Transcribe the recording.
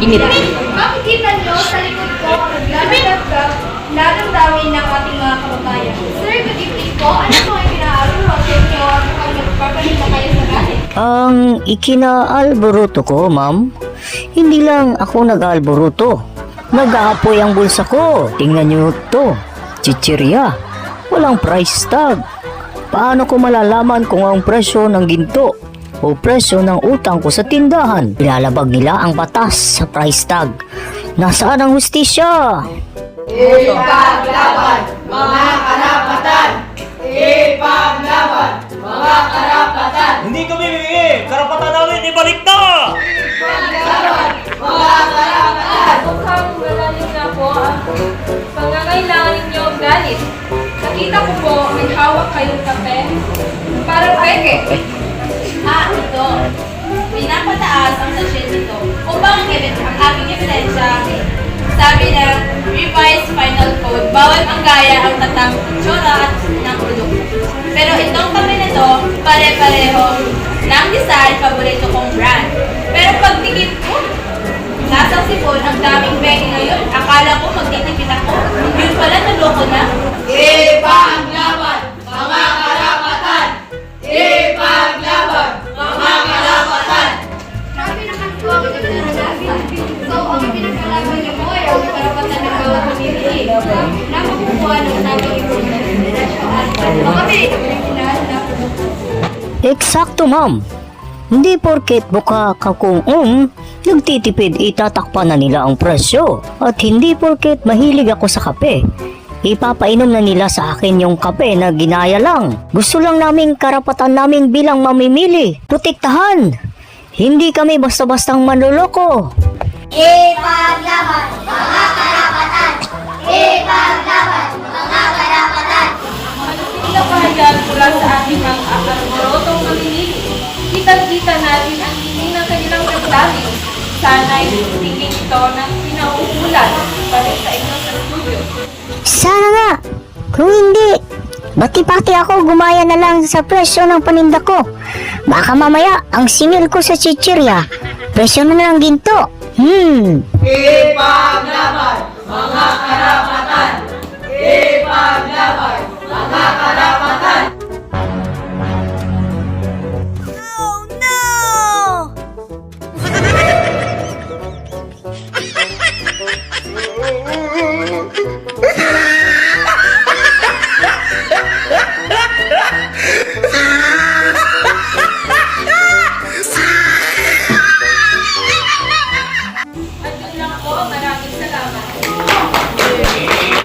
Init. Makikita nyo sa likod ko ang naglalagdag nadamdamin ng ating mga kababayan. Sir, good evening po. Ano po ang pinaaral sa inyo kapag nagpapalit na kayo sa galit? Ang ikinaalboruto ko, ma'am, hindi lang ako nag-alboruto. Nag-aapoy ang bulsa ko. Tingnan niyo to. Chichirya. Walang price tag. Paano ko malalaman kung ang presyo ng ginto o presyo ng utang ko sa tindahan? Ilalabag nila ang batas sa price tag. Nasaan ang hustisya? Hindi kami hihingi! Karapatan namin ibalik na! Mukhang malalim na po ang pangangailangan ninyong galit. Nakita ko po, may hawak kayong kape. Parang peke. Ah, ito. Pinapataas ang sachet nito upang ang aking ebidensya. Sabi na, revised final code, bawal ang gaya ang tatang itsura at ng produkto. Pero itong kape na to, pare-pareho ng design, paborito kong brand. Pero pagtingin ko, Nasang sipon, ang daming peke ngayon. Akala ko magtitipid ako. Yun pala, naloko na. Grabe na makukuha ng sabing impormasyon. Makabili kami. Eksakto, ma'am. Hindi porket buka ka kung um, nagtitipid itatakpan na nila ang presyo. At hindi porket mahilig ako sa kape. Ipapainom na nila sa akin yung kape na ginaya lang. Gusto lang namin karapatan namin bilang mamimili. Protektahan! Hindi kami basta-bastang manloloko. Maluting na pahayag mula sa ating mga akarborotong mamimili. Kitang-kita natin ang hindi ng kanilang naglalim. Sana'y tiging ito ng pinauulan para sa inyo sa studio. Sana nga! Kung hindi, bati-pati ako gumaya na lang sa presyo ng paninda ko. Baka mamaya, ang singil ko sa chichirya, presyo na lang ginto. Hmm, Ipaglaban! mga karapatan. Ipaglaban, mga karapatan. Oh no!